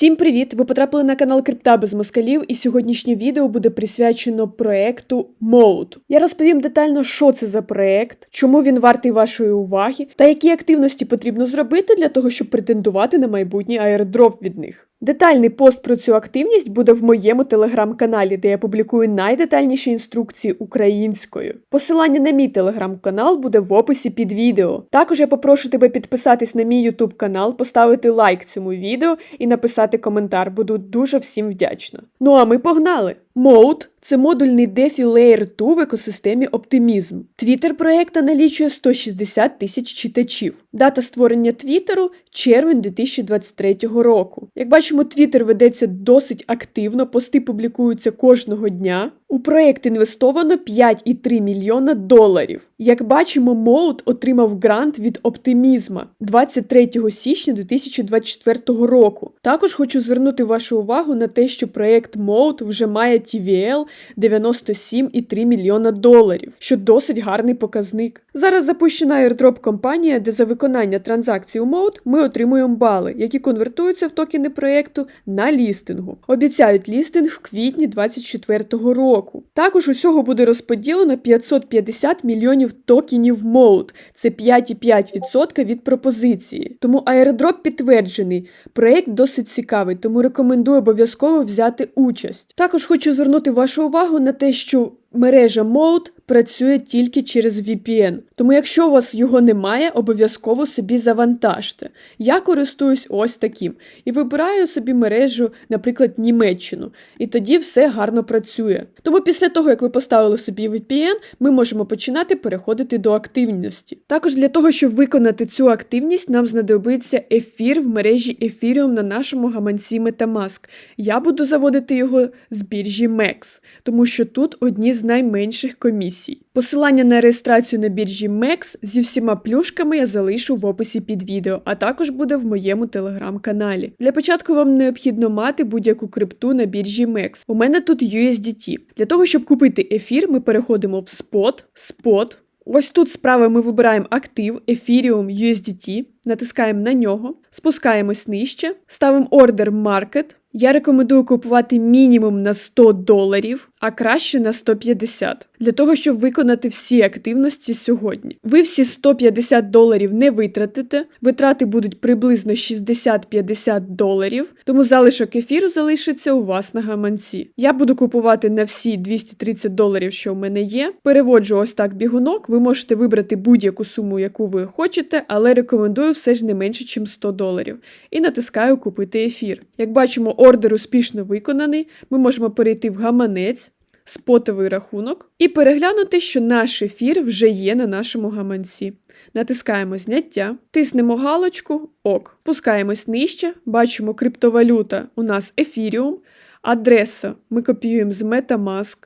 Всім привіт! Ви потрапили на канал Крипта без москалів, і сьогоднішнє відео буде присвячено проекту Mode. Я розповім детально, що це за проект, чому він вартий вашої уваги, та які активності потрібно зробити для того, щоб претендувати на майбутній аердроп від них. Детальний пост про цю активність буде в моєму телеграм-каналі, де я публікую найдетальніші інструкції українською. Посилання на мій телеграм-канал буде в описі під відео. Також я попрошу тебе підписатись на мій ютуб канал, поставити лайк цьому відео і написати коментар. Буду дуже всім вдячна. Ну а ми погнали! Mode – це модульний DeFi Layer 2 в екосистемі Оптимізм. Твіттер проекта налічує 160 тисяч читачів. Дата створення Твіттеру – червень 2023 року. Як бачимо, Твіттер ведеться досить активно, пости публікуються кожного дня. У проєкт інвестовано 5,3 мільйона доларів. Як бачимо, Mode отримав грант від Оптимізма 23 січня 2024 року. Також хочу звернути вашу увагу на те, що проєкт Mode вже має TVL 97,3 мільйона доларів, що досить гарний показник. Зараз запущена airdrop компанія, де за виконання транзакцій у Mode ми отримуємо бали, які конвертуються в токени проєкту на лістингу. Обіцяють лістинг в квітні 2024 року. Також усього буде розподілено 550 мільйонів токенів Mode. Це 5,5% від пропозиції. Тому аеродроп підтверджений. Проєкт досить цікавий, тому рекомендую обов'язково взяти участь. Також хочу звернути вашу увагу на те, що мережа Mode працює тільки через VPN. Тому, якщо у вас його немає, обов'язково собі завантажте. Я користуюсь ось таким і вибираю собі мережу, наприклад, Німеччину. І тоді все гарно працює. Тому після того, як ви поставили собі VPN, ми можемо починати переходити до активності. Також для того, щоб виконати цю активність, нам знадобиться ефір в мережі Ethereum на нашому гаманці Metamask. Я буду заводити його з біржі MEX, тому що тут одні з найменших комісій. Посилання на реєстрацію на біржі MEX зі всіма плюшками я залишу в описі під відео, а також буде в моєму телеграм-каналі. Для початку вам необхідно мати будь-яку крипту на біржі MEX. У мене тут USDT. Для того, щоб купити ефір, ми переходимо в спот, спот. Ось тут справа ми вибираємо актив Ethereum USDT, натискаємо на нього, спускаємось нижче, ставимо ордер Market. Я рекомендую купувати мінімум на 100 доларів, а краще на 150, для того, щоб виконати всі активності сьогодні. Ви всі 150 доларів не витратите, витрати будуть приблизно 60-50 доларів, тому залишок ефіру залишиться у вас на гаманці. Я буду купувати на всі 230 доларів, що в мене є. Переводжу ось так бігунок. Ви можете вибрати будь-яку суму, яку ви хочете, але рекомендую все ж не менше, ніж 100 доларів. І натискаю купити ефір. Як бачимо, ордер успішно виконаний. Ми можемо перейти в гаманець, спотовий рахунок і переглянути, що наш ефір вже є на нашому гаманці. Натискаємо зняття, тиснемо галочку, ок. Пускаємось нижче, бачимо криптовалюта у нас Ethereum, адреса ми копіюємо з Metamask.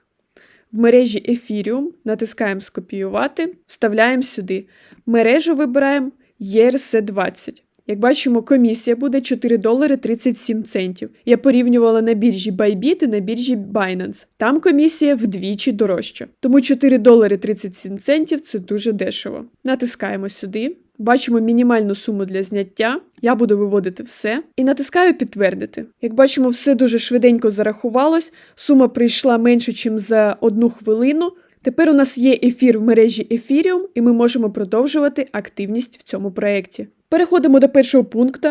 В мережі Ethereum натискаємо скопіювати, вставляємо сюди. Мережу вибираємо ERC20. Як бачимо, комісія буде 4 долари 37 центів. Я порівнювала на біржі Bybit і на біржі Binance. Там комісія вдвічі дорожча. Тому 4 долари 37 центів це дуже дешево. Натискаємо сюди. Бачимо мінімальну суму для зняття. Я буду виводити все і натискаю підтвердити. Як бачимо, все дуже швиденько зарахувалось. Сума прийшла менше, ніж за одну хвилину. Тепер у нас є ефір в мережі Ethereum, і ми можемо продовжувати активність в цьому проєкті. Переходимо до першого пункту.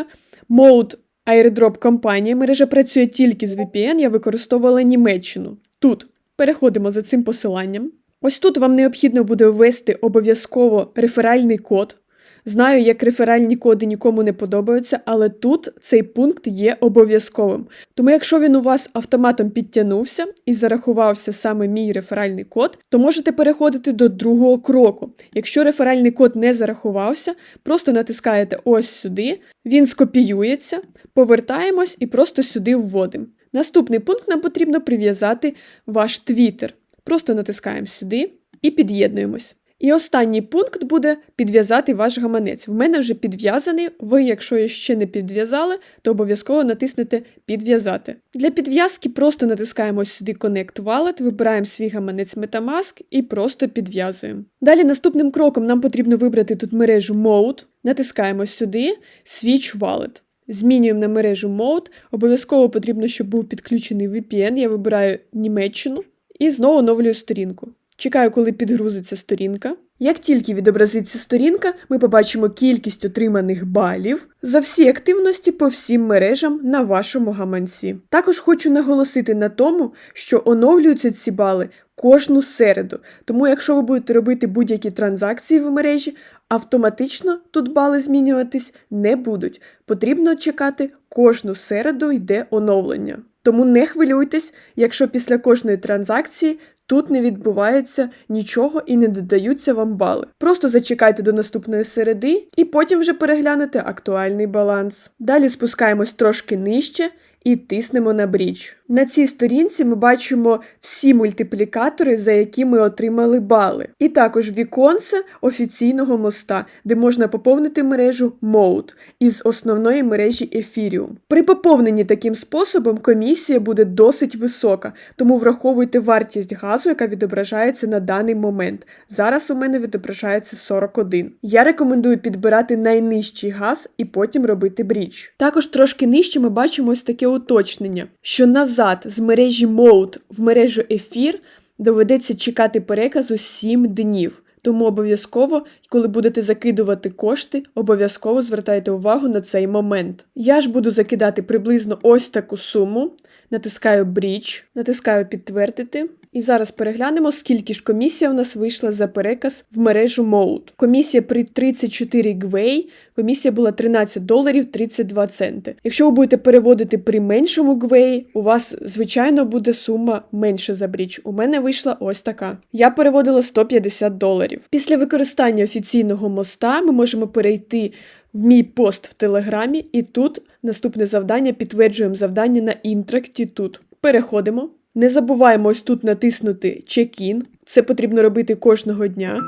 Mode Airdrop компанія. Мережа працює тільки з VPN, я використовувала Німеччину. Тут переходимо за цим посиланням. Ось тут вам необхідно буде ввести обов'язково реферальний код. Знаю, як реферальні коди нікому не подобаються, але тут цей пункт є обов'язковим. Тому, якщо він у вас автоматом підтягнувся і зарахувався саме мій реферальний код, то можете переходити до другого кроку. Якщо реферальний код не зарахувався, просто натискаєте ось сюди, він скопіюється, повертаємось і просто сюди вводимо. Наступний пункт нам потрібно прив'язати ваш твіттер. Просто натискаємо сюди і під'єднуємось. І останній пункт буде підв'язати ваш гаманець. В мене вже підв'язаний. Ви, якщо ще не підв'язали, то обов'язково натиснете Підв'язати. Для підв'язки просто натискаємо сюди Connect Wallet, вибираємо свій гаманець Metamask і просто підв'язуємо. Далі наступним кроком нам потрібно вибрати тут мережу Mode, натискаємо сюди Switch Wallet. Змінюємо на мережу Mode. Обов'язково потрібно, щоб був підключений VPN. Я вибираю Німеччину і знову оновлюю сторінку. Чекаю, коли підгрузиться сторінка. Як тільки відобразиться сторінка, ми побачимо кількість отриманих балів за всі активності по всім мережам на вашому гаманці. Також хочу наголосити на тому, що оновлюються ці бали кожну середу. Тому, якщо ви будете робити будь-які транзакції в мережі, автоматично тут бали змінюватись не будуть. Потрібно чекати кожну середу йде оновлення. Тому не хвилюйтесь, якщо після кожної транзакції тут не відбувається нічого і не додаються вам бали. Просто зачекайте до наступної середи і потім вже переглянете актуальний баланс. Далі спускаємось трошки нижче і тиснемо на бріч. На цій сторінці ми бачимо всі мультиплікатори, за які ми отримали бали, і також віконце офіційного моста, де можна поповнити мережу Mode із основної мережі Ethereum. При поповненні таким способом комісія буде досить висока, тому враховуйте вартість газу, яка відображається на даний момент. Зараз у мене відображається 41. Я рекомендую підбирати найнижчий газ і потім робити бріч. Також трошки нижче ми бачимо ось таке уточнення, що назад з мережі Mode в мережу Ефір доведеться чекати переказу 7 днів. Тому обов'язково, коли будете закидувати кошти, обов'язково звертайте увагу на цей момент. Я ж буду закидати приблизно ось таку суму. Натискаю Bridge, натискаю підтвердити. І зараз переглянемо, скільки ж комісія у нас вийшла за переказ в мережу Mode. Комісія при 34 гвей, комісія була 13 доларів 32 центи. Якщо ви будете переводити при меншому гвей, у вас, звичайно, буде сума менше за бріч. У мене вийшла ось така. Я переводила 150 доларів. Після використання офіційного моста ми можемо перейти в мій пост в Телеграмі, і тут наступне завдання підтверджуємо завдання на інтракті тут. Переходимо. Не забуваємо ось тут натиснути check-in. Це потрібно робити кожного дня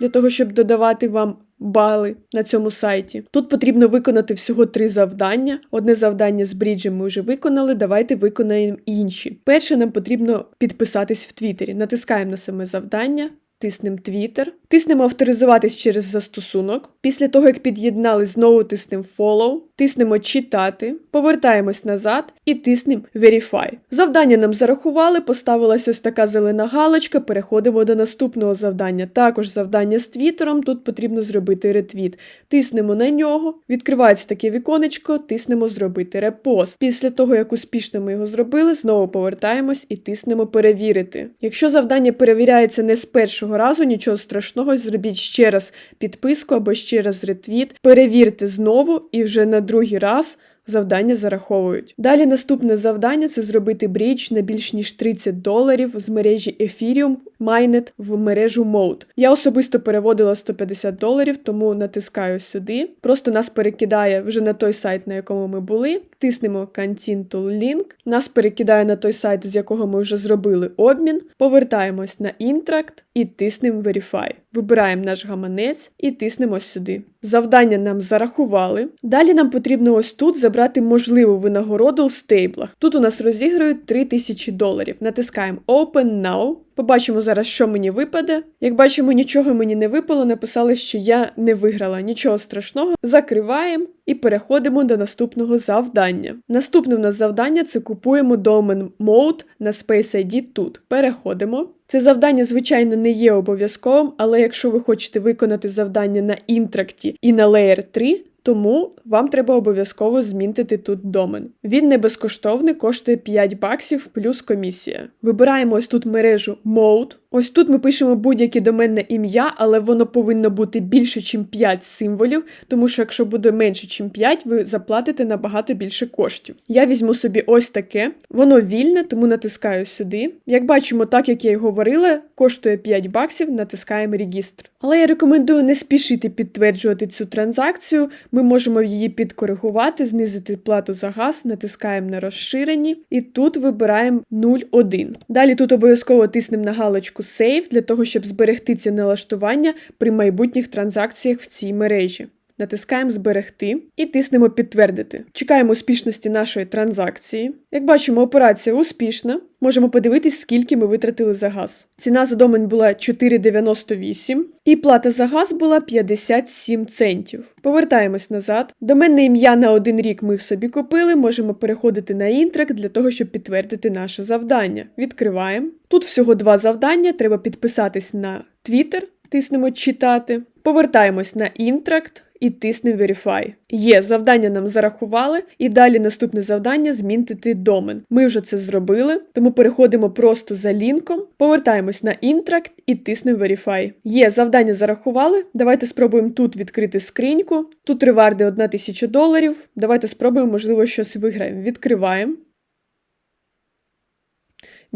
для того, щоб додавати вам бали на цьому сайті. Тут потрібно виконати всього три завдання. Одне завдання з бріджем ми вже виконали. Давайте виконаємо інші. Перше, нам потрібно підписатись в Твіттері. Натискаємо на саме завдання. Тиснемо Twitter, тиснемо авторизуватись через застосунок. Після того, як під'єднали, знову тиснемо Follow, тиснемо читати, повертаємось назад і тиснемо Verify. Завдання нам зарахували, поставилась ось така зелена галочка. Переходимо до наступного завдання. Також завдання з Твіттером. Тут потрібно зробити ретвіт. Тиснемо на нього, відкривається таке віконечко, тиснемо зробити репост. Після того, як успішно ми його зробили, знову повертаємось і тиснемо перевірити. Якщо завдання перевіряється не з першого разу, нічого страшного, зробіть ще раз підписку або ще раз ретвіт, перевірте знову і вже на другий раз. Завдання зараховують. Далі наступне завдання це зробити брідж на більш ніж 30 доларів з мережі Ethereum Mainnet в мережу Mode. Я особисто переводила 150 доларів, тому натискаю сюди. Просто нас перекидає вже на той сайт, на якому ми були. Тиснемо Continue to Link. Нас перекидає на той сайт, з якого ми вже зробили обмін. Повертаємось на інтракт і тиснемо Verify. Вибираємо наш гаманець і тиснемо сюди. Завдання нам зарахували. Далі нам потрібно ось тут забрати можливу винагороду в стейблах. Тут у нас розіграють 3000 доларів. Натискаємо Open Now. Побачимо зараз, що мені випаде. Як бачимо, нічого мені не випало, написали, що я не виграла. Нічого страшного. Закриваємо і переходимо до наступного завдання. Наступне в нас завдання це купуємо домен Mode на Space ID тут. Переходимо. Це завдання, звичайно, не є обов'язковим, але якщо ви хочете виконати завдання на інтракті і на Layer 3, тому вам треба обов'язково змінити тут домен. Він не безкоштовний, коштує 5 баксів плюс комісія. Вибираємо ось тут мережу Mode. Ось тут ми пишемо будь-яке доменне ім'я, але воно повинно бути більше, ніж 5 символів, тому що якщо буде менше, ніж 5, ви заплатите набагато більше коштів. Я візьму собі ось таке. Воно вільне, тому натискаю сюди. Як бачимо, так як я й говорила, коштує 5 баксів, натискаємо регістр. Але я рекомендую не спішити підтверджувати цю транзакцію. Ми можемо її підкоригувати, знизити плату за газ, натискаємо на розширені і тут вибираємо 0,1. Далі тут обов'язково тиснемо на галочку Save для того, щоб зберегти ці налаштування при майбутніх транзакціях в цій мережі. Натискаємо Зберегти і тиснемо Підтвердити. Чекаємо успішності нашої транзакції. Як бачимо, операція успішна. Можемо подивитись, скільки ми витратили за газ. Ціна за домен була 4,98 і плата за газ була 57 центів. Повертаємось назад. Доменне ім'я на один рік ми собі купили. Можемо переходити на інтрак для того, щоб підтвердити наше завдання. Відкриваємо. Тут всього два завдання. Треба підписатись на Twitter, тиснемо читати. Повертаємось на інтракт і тиснемо Verify. Є, завдання нам зарахували, і далі наступне завдання змінити домен. Ми вже це зробили, тому переходимо просто за лінком, повертаємось на інтракт і тиснемо Verify. Є, завдання зарахували. Давайте спробуємо тут відкрити скриньку. Тут реварди 1000 доларів. Давайте спробуємо, можливо, щось виграємо. Відкриваємо.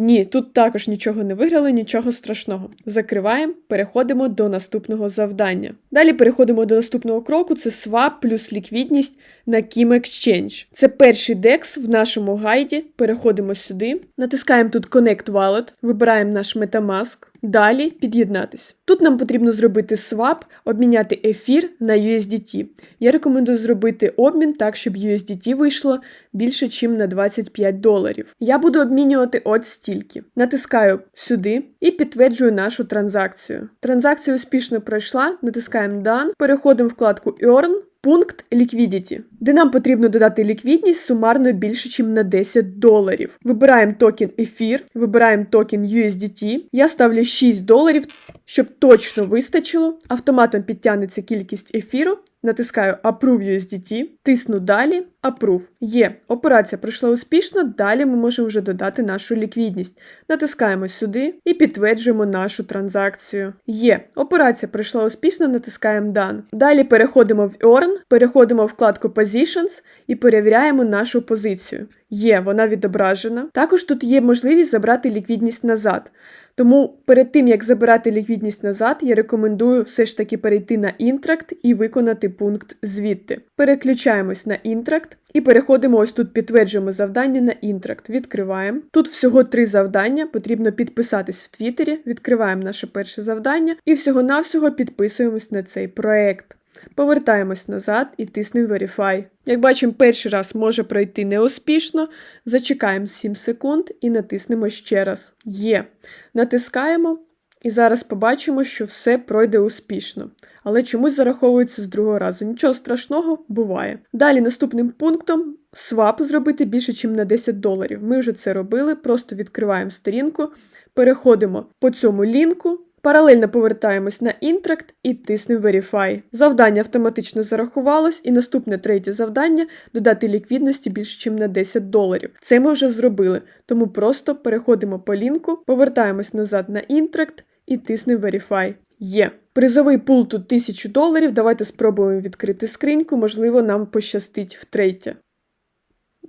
Ні, тут також нічого не виграли, нічого страшного. Закриваємо, переходимо до наступного завдання. Далі переходимо до наступного кроку: це свап плюс ліквідність на Kim Exchange. Це перший DEX в нашому гайді. Переходимо сюди, натискаємо тут Connect Wallet, вибираємо наш Metamask. Далі під'єднатись. Тут нам потрібно зробити свап, обміняти ефір на USDT. Я рекомендую зробити обмін так, щоб USDT вийшло більше, ніж на 25 доларів. Я буду обмінювати от стільки. Натискаю сюди і підтверджую нашу транзакцію. Транзакція успішно пройшла, натискаємо Done, переходимо в вкладку Earn. Пункт Liquidity, де нам потрібно додати ліквідність сумарно більше, ніж на 10 доларів. Вибираємо токен ефір, вибираємо токен USDT. Я ставлю 6 доларів, щоб точно вистачило. Автоматом підтягнеться кількість ефіру. Натискаю Approve USDT, тисну далі, Approve. Є. Операція пройшла успішно. Далі ми можемо вже додати нашу ліквідність. Натискаємо сюди і підтверджуємо нашу транзакцію. Є. Операція пройшла успішно, натискаємо Done. Далі переходимо в Earn, переходимо в вкладку Positions і перевіряємо нашу позицію. Є, вона відображена. Також тут є можливість забрати ліквідність назад. Тому перед тим, як забирати ліквідність назад, я рекомендую все ж таки перейти на інтракт і виконати пункт звідти. Переключаємось на інтракт і переходимо ось тут, підтверджуємо завдання на інтракт. Відкриваємо. Тут всього три завдання. Потрібно підписатись в Твіттері, відкриваємо наше перше завдання і всього-навсього підписуємось на цей проект. Повертаємось назад і тиснемо Verify. Як бачимо, перший раз може пройти неуспішно. Зачекаємо 7 секунд і натиснемо ще раз. Є. Натискаємо. І зараз побачимо, що все пройде успішно. Але чомусь зараховується з другого разу. Нічого страшного буває. Далі наступним пунктом свап зробити більше, ніж на 10 доларів. Ми вже це робили, просто відкриваємо сторінку, переходимо по цьому лінку. Паралельно повертаємось на інтракт і тиснемо Verify. Завдання автоматично зарахувалось, і наступне третє завдання додати ліквідності більше, ніж на 10 доларів. Це ми вже зробили, тому просто переходимо по лінку, повертаємось назад на інтракт і тиснемо Verify. Є. Призовий пул тут 1000 доларів. Давайте спробуємо відкрити скриньку, можливо, нам пощастить втретє.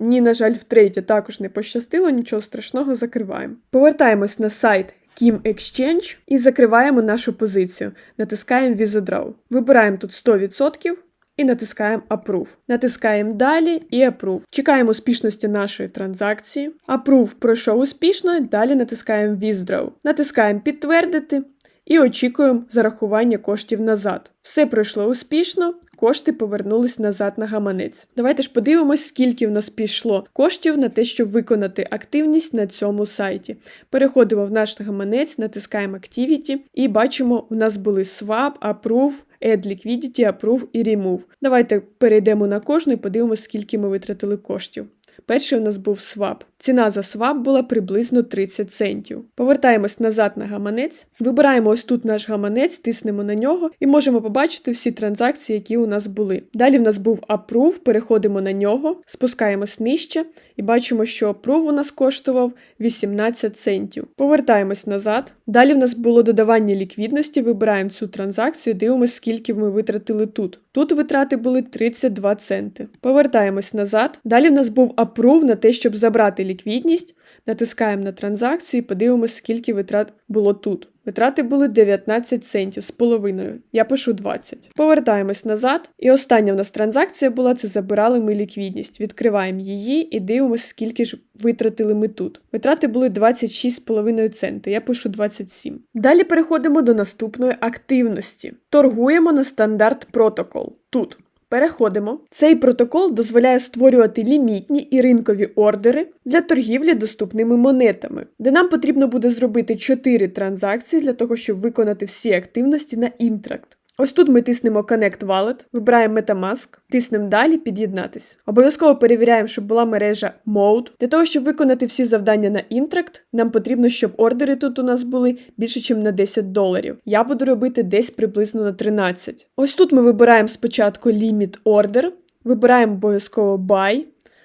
Ні, на жаль, втретє також не пощастило, нічого страшного, закриваємо. Повертаємось на сайт Kim Exchange і закриваємо нашу позицію. Натискаємо Withdraw. Вибираємо тут 100% і натискаємо Approve. Натискаємо далі і Approve. Чекаємо успішності нашої транзакції. Approve пройшов успішно, далі натискаємо Withdraw. Натискаємо Підтвердити. І очікуємо зарахування коштів назад. Все пройшло успішно, кошти повернулись назад на гаманець. Давайте ж подивимось, скільки в нас пішло коштів на те, щоб виконати активність на цьому сайті. Переходимо в наш гаманець, натискаємо Activity і бачимо, у нас були Swap, Approve, Add Liquidity, Approve і Remove. Давайте перейдемо на кожну і подивимося, скільки ми витратили коштів. Перший у нас був свап. Ціна за свап була приблизно 30 центів. Повертаємось назад на гаманець, вибираємо ось тут наш гаманець, тиснемо на нього і можемо побачити всі транзакції, які у нас були. Далі в нас був Approve, переходимо на нього, спускаємось нижче і бачимо, що Approve у нас коштував 18 центів. Повертаємось назад. Далі в нас було додавання ліквідності, вибираємо цю транзакцію, дивимося, скільки ми витратили тут. Тут витрати були 32 центи. Повертаємось назад. Далі в нас був Approve на те, щоб забрати ліквідність, натискаємо на транзакцію і подивимося, скільки витрат було тут. Витрати були 19 центів з половиною. Я пишу 20. Повертаємось назад. І остання в нас транзакція була це забирали ми ліквідність. Відкриваємо її і дивимося, скільки ж витратили ми тут. Витрати були 26,5 центи. Я пишу 27. Далі переходимо до наступної активності. Торгуємо на стандарт протокол. Тут. Переходимо. Цей протокол дозволяє створювати лімітні і ринкові ордери для торгівлі доступними монетами, де нам потрібно буде зробити 4 транзакції для того, щоб виконати всі активності на інтракт. Ось тут ми тиснемо Connect Wallet, вибираємо Metamask, тиснемо далі під'єднатись. Обов'язково перевіряємо, щоб була мережа Mode. Для того, щоб виконати всі завдання на інтракт, нам потрібно, щоб ордери тут у нас були більше, ніж на 10 доларів. Я буду робити десь приблизно на 13. Ось тут ми вибираємо спочатку Limit Order, вибираємо обов'язково Buy.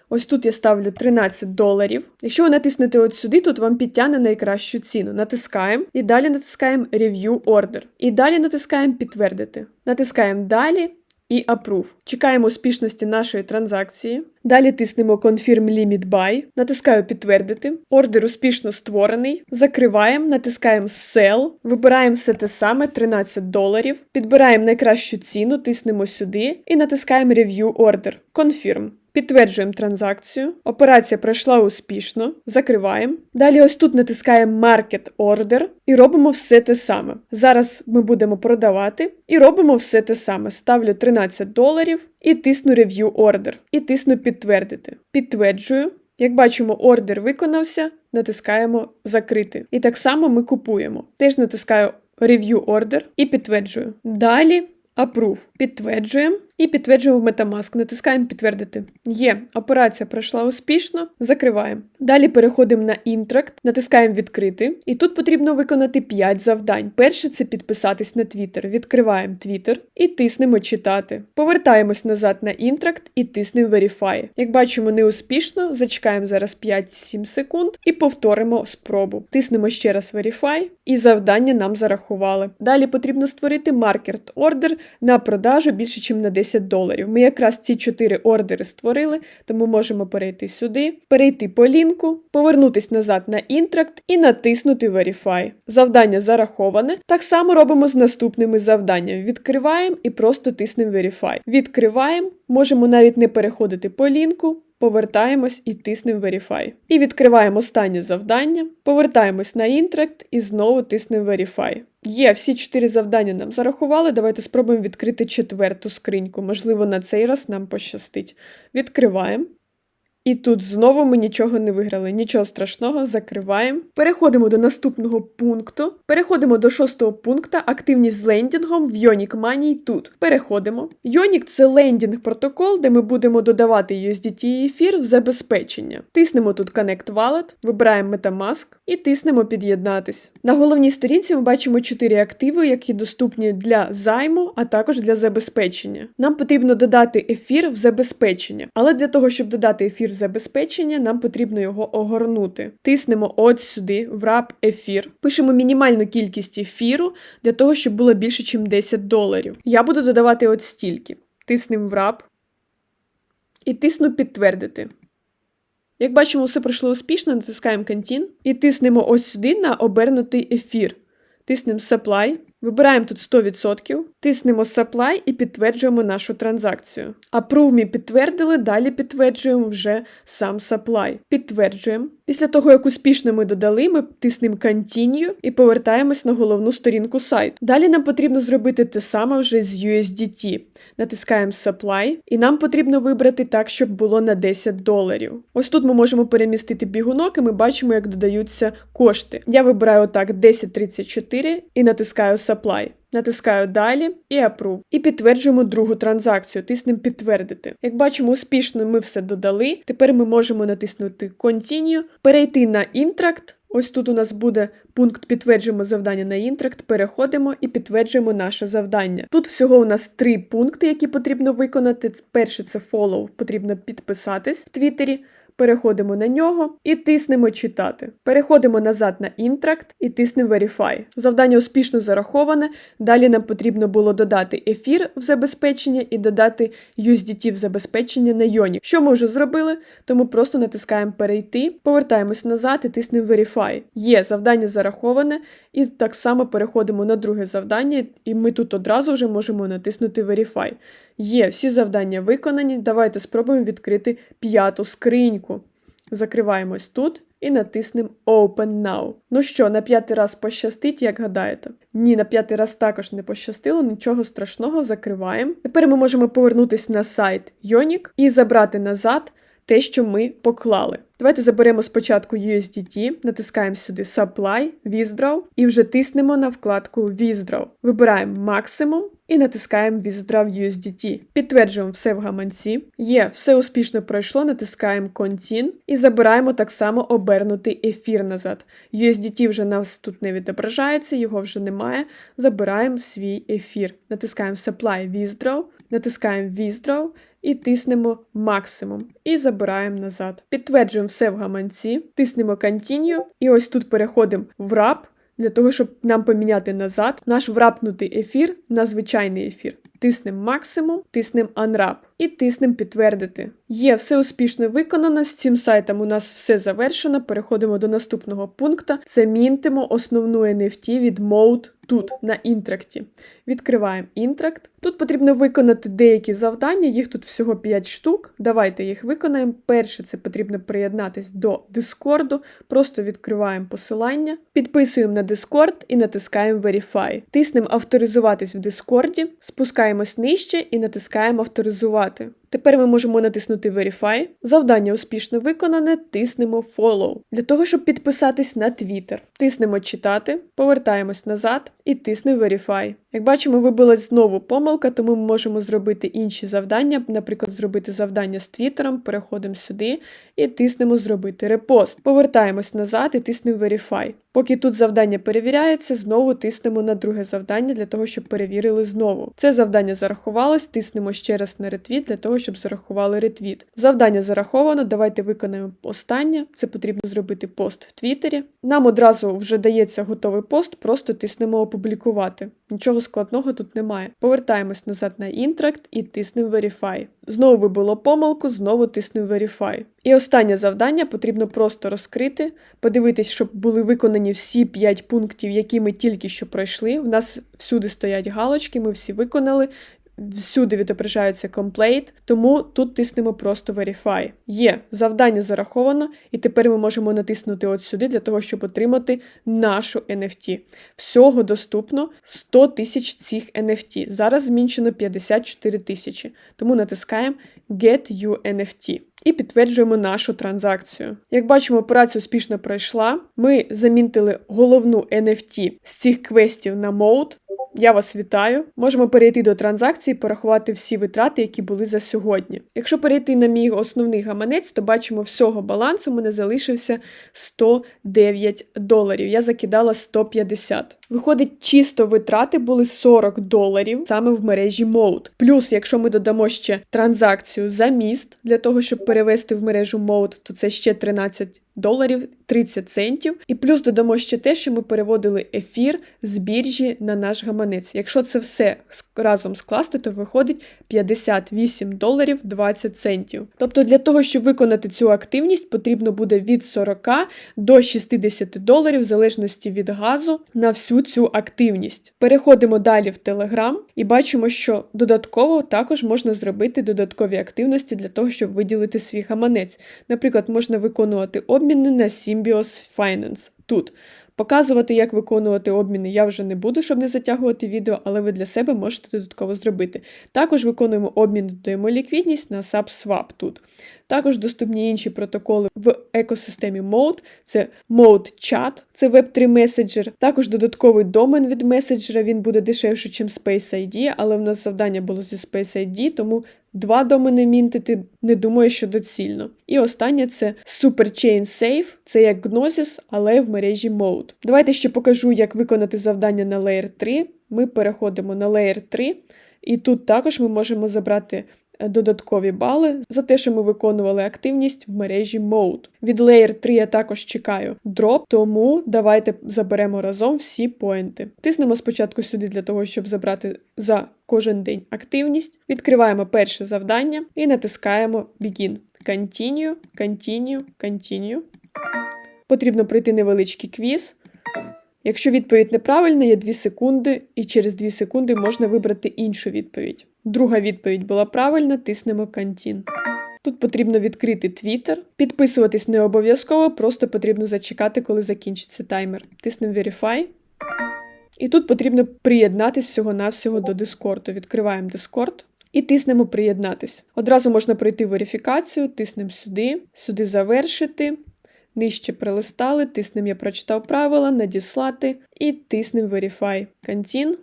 Ось тут я ставлю 13 доларів. Якщо ви натиснете от сюди, тут вам підтягне найкращу ціну. Натискаємо і далі натискаємо Review Order. І далі натискаємо Підтвердити. Натискаємо Далі і Approve. Чекаємо успішності нашої транзакції. Далі тиснемо Confirm Limit Buy. Натискаю Підтвердити. Ордер успішно створений. Закриваємо, натискаємо Sell. Вибираємо все те саме 13 доларів. Підбираємо найкращу ціну, тиснемо сюди і натискаємо Review Order. Confirm. Підтверджуємо транзакцію. Операція пройшла успішно. Закриваємо. Далі ось тут натискаємо Market Order і робимо все те саме. Зараз ми будемо продавати і робимо все те саме. Ставлю 13 доларів і тисну Review Order. І тисну підтвердити. Підтверджую. Як бачимо, ордер виконався, натискаємо Закрити. І так само ми купуємо. Теж натискаю Review Order і підтверджую. Далі Approve. Підтверджуємо і підтверджуємо в Metamask. Натискаємо підтвердити. Є, операція пройшла успішно. Закриваємо. Далі переходимо на інтракт, натискаємо відкрити. І тут потрібно виконати 5 завдань. Перше це підписатись на Twitter. Відкриваємо Twitter і тиснемо читати. Повертаємось назад на інтракт і тиснемо Verify. Як бачимо, неуспішно. Зачекаємо зараз 5-7 секунд і повторимо спробу. Тиснемо ще раз Verify, і завдання нам зарахували. Далі потрібно створити маркер ордер на продажу більше, ніж на 10 доларів. Ми якраз ці 4 ордери створили, тому можемо перейти сюди, перейти по лінку, повернутись назад на інтракт і натиснути Verify. Завдання зараховане. Так само робимо з наступними завданнями. Відкриваємо і просто тиснемо Verify. Відкриваємо, можемо навіть не переходити по лінку. Повертаємось і тиснемо Verify. І відкриваємо останнє завдання, повертаємось на Interact і знову тиснемо Verify. Є, всі чотири завдання нам зарахували. Давайте спробуємо відкрити четверту скриньку. Можливо, на цей раз нам пощастить. Відкриваємо. І тут знову ми нічого не виграли, нічого страшного, закриваємо. Переходимо до наступного пункту. Переходимо до шостого пункту. Активність з лендінгом в Ionic Money тут. Переходимо. Ionic – це лендінг протокол, де ми будемо додавати USDT і ефір в забезпечення. Тиснемо тут Connect Wallet, вибираємо Metamask і тиснемо під'єднатись. На головній сторінці ми бачимо чотири активи, які доступні для займу, а також для забезпечення. Нам потрібно додати ефір в забезпечення, але для того, щоб додати ефір забезпечення, нам потрібно його огорнути. Тиснемо от сюди, в раб ефір. Пишемо мінімальну кількість ефіру для того, щоб було більше, ніж 10 доларів. Я буду додавати от стільки. Тиснемо в раб і тисну підтвердити. Як бачимо, все пройшло успішно, натискаємо Continue і тиснемо ось сюди на обернутий ефір. Тиснемо Supply, вибираємо тут 100%, тиснемо Supply і підтверджуємо нашу транзакцію. Approve ми підтвердили, далі підтверджуємо вже сам Supply. Підтверджуємо. Після того, як успішно ми додали, ми тиснемо Continue і повертаємось на головну сторінку сайту. Далі нам потрібно зробити те саме вже з USDT. Натискаємо Supply, і нам потрібно вибрати так, щоб було на 10 доларів. Ось тут ми можемо перемістити бігунок, і ми бачимо, як додаються кошти. Я вибираю отак 1034 і натискаю Supply. Натискаю далі і Approve. І підтверджуємо другу транзакцію. Тиснемо підтвердити. Як бачимо, успішно ми все додали. Тепер ми можемо натиснути Continue, перейти на інтракт. Ось тут у нас буде пункт підтверджуємо завдання на інтракт, переходимо і підтверджуємо наше завдання. Тут всього у нас три пункти, які потрібно виконати. Перше це follow, потрібно підписатись в Твіттері. Переходимо на нього і тиснемо читати. Переходимо назад на інтракт і тиснемо Verify. Завдання успішно зараховане. Далі нам потрібно було додати ефір в забезпечення і додати USDT в забезпечення на Йоні. Що ми вже зробили, тому просто натискаємо перейти, повертаємось назад і тиснемо Verify. Є завдання зараховане, і так само переходимо на друге завдання, і ми тут одразу вже можемо натиснути Verify. Є всі завдання виконані. Давайте спробуємо відкрити п'яту скриньку. Закриваємось тут і натиснемо Open Now. Ну що, на п'ятий раз пощастить, як гадаєте? Ні, на п'ятий раз також не пощастило, нічого страшного, закриваємо. Тепер ми можемо повернутися на сайт Yonic і забрати назад те, що ми поклали. Давайте заберемо спочатку USDT, натискаємо сюди Supply, Withdraw і вже тиснемо на вкладку Withdraw. Вибираємо максимум і натискаємо Withdraw USDT. Підтверджуємо все в гаманці. Є, все успішно пройшло, натискаємо Continue і забираємо так само обернутий ефір назад. USDT вже нас тут не відображається, його вже немає. Забираємо свій ефір. Натискаємо Supply Withdraw, натискаємо Withdraw і тиснемо максимум. І забираємо назад. Підтверджуємо все в гаманці, тиснемо Continue, і ось тут переходимо в RAP, для того, щоб нам поміняти назад наш врапнутий ефір на звичайний ефір. Тиснемо максимум, тиснемо Unwrap і тиснемо підтвердити. Є, все успішно виконано. З цим сайтом у нас все завершено. Переходимо до наступного пункту. Це мінтимо основну NFT від Mode тут, на інтракті. Відкриваємо інтракт. Тут потрібно виконати деякі завдання, їх тут всього 5 штук. Давайте їх виконаємо. Перше, це потрібно приєднатись до Discord. Просто відкриваємо посилання, підписуємо на Discord і натискаємо Verify. Тиснемо авторизуватись в Discord, спускаємось нижче і натискаємо авторизувати. Тепер ми можемо натиснути Verify. Завдання успішно виконане, тиснемо Follow. Для того, щоб підписатись на Twitter. Тиснемо читати, повертаємось назад і тиснемо Verify. Як бачимо, вибилась знову помилка, тому ми можемо зробити інші завдання, наприклад, зробити завдання з Твіттером, переходимо сюди і тиснемо Зробити репост. Повертаємось назад і тиснемо Verify. Поки тут завдання перевіряється, знову тиснемо на друге завдання для того, щоб перевірили знову. Це завдання зарахувалось, тиснемо ще раз на ретвіт для того, щоб зарахували ретвіт. Завдання зараховано, давайте виконаємо останнє. Це потрібно зробити пост в Твіттері. Нам одразу вже дається готовий пост, просто тиснемо опублікувати. Нічого складного тут немає. Повертаємось назад на інтракт і тиснемо Verify. Знову вибило помилку, знову тиснемо Verify. І останнє завдання потрібно просто розкрити, подивитись, щоб були виконані всі 5 пунктів, які ми тільки що пройшли. У нас всюди стоять галочки, ми всі виконали. Всюди відображається комплейт, тому тут тиснемо просто Verify. Є, завдання зараховано, і тепер ми можемо натиснути от сюди для того, щоб отримати нашу NFT. Всього доступно 100 тисяч цих NFT. Зараз змінчено 54 тисячі. Тому натискаємо Get You NFT. І підтверджуємо нашу транзакцію. Як бачимо, операція успішно пройшла. Ми замінтили головну NFT з цих квестів на мод. Я вас вітаю. Можемо перейти до транзакції, порахувати всі витрати, які були за сьогодні. Якщо перейти на мій основний гаманець, то бачимо, всього балансу мене залишився 109 доларів. Я закидала 150. Виходить, чисто витрати були 40 доларів саме в мережі Mode. Плюс, якщо ми додамо ще транзакцію за міст для того, щоб перевести в мережу Mode, то це ще 13 доларів 30 центів. І плюс додамо ще те, що ми переводили ефір з біржі на наш гаманець. Якщо це все разом скласти, то виходить 58 доларів 20 центів. Тобто для того, щоб виконати цю активність, потрібно буде від 40 до 60 доларів, в залежності від газу, на всю цю активність. Переходимо далі в Telegram і бачимо, що додатково також можна зробити додаткові активності для того, щоб виділити свій гаманець. Наприклад, можна виконувати обміни на Symbios Finance. Тут Показувати, як виконувати обміни, я вже не буду, щоб не затягувати відео, але ви для себе можете додатково зробити. Також виконуємо обмін, додаємо ліквідність на SubSwap тут. Також доступні інші протоколи в екосистемі Mode, це Mode Chat, це Web3 меседжер. Також додатковий домен від меседжера, він буде дешевше, ніж Space ID, але в нас завдання було зі Space ID, тому два домени мінтити не думаю, що доцільно. І останнє це Superchain Safe, це як Gnosis, але в мережі Mode. Давайте ще покажу, як виконати завдання на Layer 3. Ми переходимо на Layer 3. І тут також ми можемо забрати додаткові бали за те, що ми виконували активність в мережі Mode. Від Layer 3 я також чекаю дроп, тому давайте заберемо разом всі поінти. Тиснемо спочатку сюди для того, щоб забрати за кожен день активність. Відкриваємо перше завдання і натискаємо Begin. Continue, Continue, Continue. Потрібно пройти невеличкий квіз. Якщо відповідь неправильна, є 2 секунди, і через 2 секунди можна вибрати іншу відповідь. Друга відповідь була правильна, тиснемо Continue. Тут потрібно відкрити Twitter. Підписуватись не обов'язково, просто потрібно зачекати, коли закінчиться таймер. Тиснемо Verify. І тут потрібно приєднатись всього-навсього до Discord. Відкриваємо Discord і тиснемо приєднатись. Одразу можна пройти верифікацію, тиснемо сюди, сюди завершити. Нижче прилистали, тиснемо Я прочитав правила, надіслати і тиснемо Verify. Continue,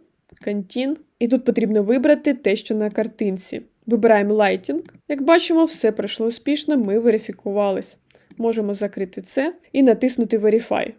Continue. І тут потрібно вибрати те, що на картинці. Вибираємо Lighting. Як бачимо, все пройшло успішно, ми верифікувались. Можемо закрити це і натиснути Verify.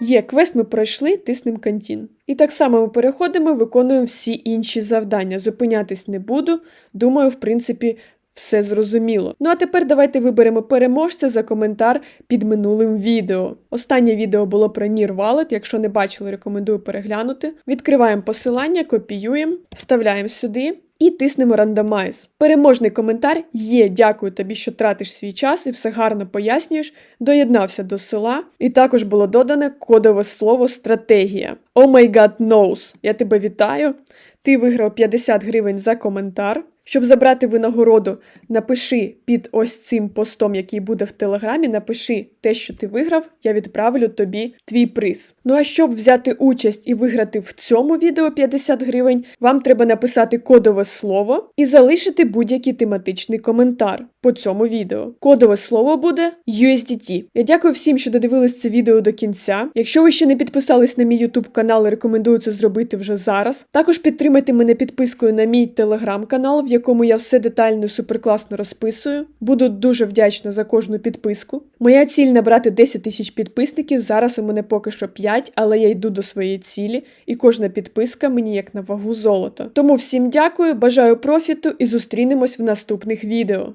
Є, квест ми пройшли, тиснемо Continue. І так само ми переходимо, виконуємо всі інші завдання. Зупинятись не буду. Думаю, в принципі, все зрозуміло. Ну а тепер давайте виберемо переможця за коментар під минулим відео. Останнє відео було про Nir Wallet, Якщо не бачили, рекомендую переглянути. Відкриваємо посилання, копіюємо, вставляємо сюди. І тиснемо рандомайз. Переможний коментар є. Дякую тобі, що тратиш свій час і все гарно пояснюєш. Доєднався до села, і також було додане кодове слово стратегія. Oh my god knows! Я тебе вітаю. Ти виграв 50 гривень за коментар. Щоб забрати винагороду, напиши під ось цим постом, який буде в телеграмі, напиши те, що ти виграв, я відправлю тобі твій приз. Ну а щоб взяти участь і виграти в цьому відео 50 гривень, вам треба написати кодове слово і залишити будь-який тематичний коментар по цьому відео. Кодове слово буде USDT. Я дякую всім, що додивились це відео до кінця. Якщо ви ще не підписались на мій YouTube канал, рекомендую це зробити вже зараз. Також підтримайте мене підпискою на мій телеграм-канал, якому я все детально суперкласно розписую. Буду дуже вдячна за кожну підписку. Моя ціль набрати 10 тисяч підписників. Зараз у мене поки що 5, але я йду до своєї цілі, і кожна підписка мені як на вагу золота. Тому всім дякую, бажаю профіту і зустрінемось в наступних відео.